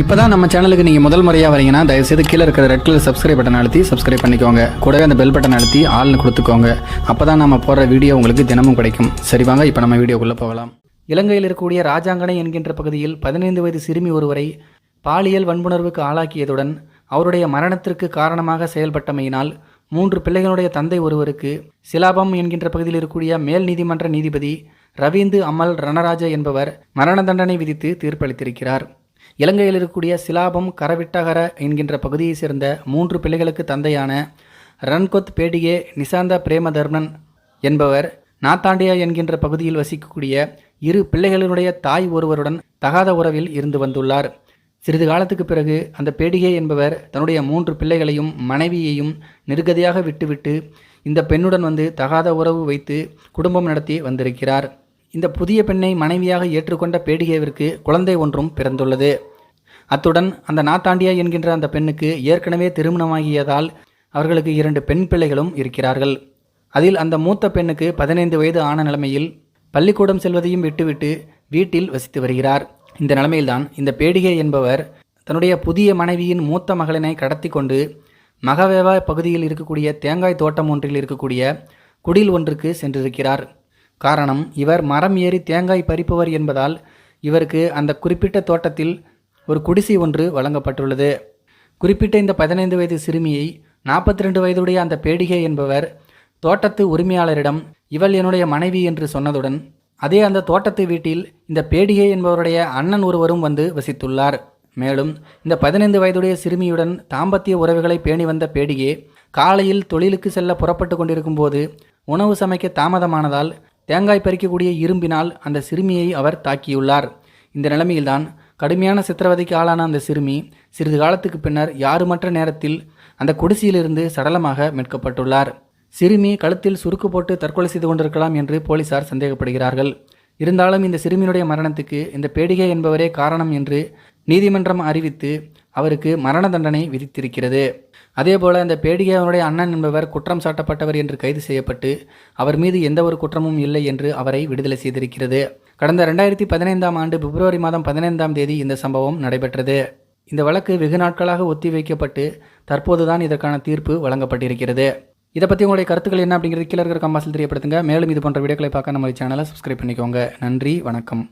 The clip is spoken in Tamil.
இப்போ தான் நம்ம சேனலுக்கு நீங்கள் முதல் முறையாக வரீங்கன்னா தயவுசெய்து கீழே இருக்கிற ரெட் கலர் சப்ஸ்கிரைப் பட்டன் அழுத்தி சப்ஸ்கிரைப் பண்ணிக்கோங்க. கூடவே அந்த பெல் பட்டன் அழுத்தி ஆள்னு கொடுத்துக்கோங்க. அப்போ தான் நம்ம போடுற வீடியோ உங்களுக்கு தினமும் கிடைக்கும். சரி வாங்க இப்போ நம்ம வீடியோக்குள்ளே போகலாம். இலங்கையில் இருக்கக்கூடிய ராஜாங்கனை என்கின்ற பகுதியில் பதினைந்து வயது சிறுமி ஒருவரை பாலியல் வன்புணர்வுக்கு ஆளாக்கியதுடன் அவருடைய மரணத்திற்கு காரணமாக செயல்பட்டமையினால் மூன்று பிள்ளைகளுடைய தந்தை ஒருவருக்கு சிலாபம் என்கின்ற பகுதியில் இருக்கக்கூடிய மேல் நீதிமன்ற நீதிபதி ரவீந்து அமல் ரணராஜ என்பவர் மரண தண்டனை விதித்து தீர்ப்பளித்திருக்கிறார். இலங்கையில் இருக்கக்கூடிய சிலாபம் கரவிட்டகர என்கின்ற பகுதியைச் சேர்ந்த மூன்று பிள்ளைகளுக்கு தந்தையான ரன்கொத் பேடிகே நிசாந்த பிரேமதர்மன் என்பவர் நாத்தாண்டியா என்கின்ற பகுதியில் வசிக்கக்கூடிய இரு பிள்ளைகளுடைய தாய் ஒருவருடன் தகாத உறவில் இருந்து வந்துள்ளார். சிறிது காலத்துக்கு பிறகு அந்த பேடிகே என்பவர் தன்னுடைய மூன்று பிள்ளைகளையும் மனைவியையும் நிர்கதியாக விட்டுவிட்டு இந்த பெண்ணுடன் வந்து தகாத உறவு வைத்து குடும்பம் நடத்தி வந்திருக்கிறார். இந்த புதிய பெண்ணை மனைவியாக ஏற்றுக்கொண்ட பேடிகேவிற்கு குழந்தை ஒன்றும் பிறந்துள்ளது. அத்துடன் அந்த நாத்தாண்டியா என்கின்ற அந்த பெண்ணுக்கு ஏற்கனவே திருமணமாகியதால் அவர்களுக்கு இரண்டு பெண் பிள்ளைகளும் இருக்கிறார்கள். அதில் அந்த மூத்த பெண்ணுக்கு பதினைந்து வயது ஆன நிலைமையில் பள்ளிக்கூடம் செல்வதையும் விட்டுவிட்டு வீட்டில் வசித்து வருகிறார். இந்த நிலைமையில்தான் இந்த பேடிகை என்பவர் தன்னுடைய புதிய மனைவியின் மூத்த மகளினை கடத்தி கொண்டு மகவேவா பகுதியில் இருக்கக்கூடிய தேங்காய் தோட்டம் ஒன்றில் இருக்கக்கூடிய குடில் ஒன்றுக்கு சென்றிருக்கிறார். காரணம் இவர் மரம் ஏறி தேங்காய் பறிப்பவர் என்பதால் இவருக்கு அந்த குறிப்பிட்ட தோட்டத்தில் ஒரு குடிசை ஒன்று வழங்கப்பட்டுள்ளது. குறிப்பிட்ட இந்த பதினைந்து வயது சிறுமியை நாற்பத்தி ரெண்டு வயதுடைய அந்த பேடிகை என்பவர் தோட்டத்து உரிமையாளரிடம் இவள் என்னுடைய மனைவி என்று சொன்னதுடன் அதே அந்த தோட்டத்து வீட்டில் இந்த பேடிகை என்பவருடைய அண்ணன் ஒருவரும் வந்து வசித்துள்ளார். மேலும் இந்த பதினைந்து வயதுடைய சிறுமியுடன் தாம்பத்திய உறவுகளை பேணி வந்த பேடிகே காலையில் தொழிலுக்கு செல்ல புறப்பட்டு கொண்டிருக்கும் போது உணவு சமைக்க தாமதமானதால் தேங்காய் பறிக்கக்கூடிய இரும்பினால் அந்த சிறுமியை அவர் தாக்கியுள்ளார். இந்த நிலைமையில்தான் கடுமையான சித்திரவதைக்கு ஆளான அந்த சிறுமி சிறிது காலத்துக்கு பின்னர் யாருமற்ற நேரத்தில் அந்த குடிசையிலிருந்து சடலமாக மீட்கப்பட்டுள்ளார். சிறுமி கழுத்தில் சுருக்கு போட்டு தற்கொலை செய்து கொண்டிருக்கலாம் என்று போலீசார் சந்தேகப்படுகிறார்கள். இருந்தாலும் இந்த சிறுமியினுடைய மரணத்துக்கு இந்த பேடிகை என்பவரே காரணம் என்று நீதிமன்றம் அறிவித்து அவருக்கு மரண தண்டனை விதித்திருக்கிறது. அதேபோல இந்த பேடிகை அண்ணன் என்பவர் குற்றம் சாட்டப்பட்டவர் என்று கைது செய்யப்பட்டு அவர் மீது எந்த ஒரு குற்றமும் இல்லை என்று அவரை விடுதலை செய்திருக்கிறது. கடந்த ரெண்டாயிரத்தி பதினைந்தாம் ஆண்டு பிப்ரவரி மாதம் பதினைந்தாம் தேதி இந்த சம்பவம் நடைபெற்றது. இந்த வழக்கு வெகு நாட்களாக ஒத்திவைக்கப்பட்டு தற்போதுதான் இதற்கான தீர்ப்பு வழங்கப்பட்டிருக்கிறது. இதை பற்றி உங்களுடைய கருத்துக்கள் என்ன அப்படிங்கிறது கீழே இருக்கிற கம்பாசில் தெரியப்படுத்துங்க. மேலும் இது போன்ற வீடியோக்களை பார்க்க நம்ம சேனலை சப்ஸ்கிரைப் பண்ணிக்கோங்க. நன்றி வணக்கம்.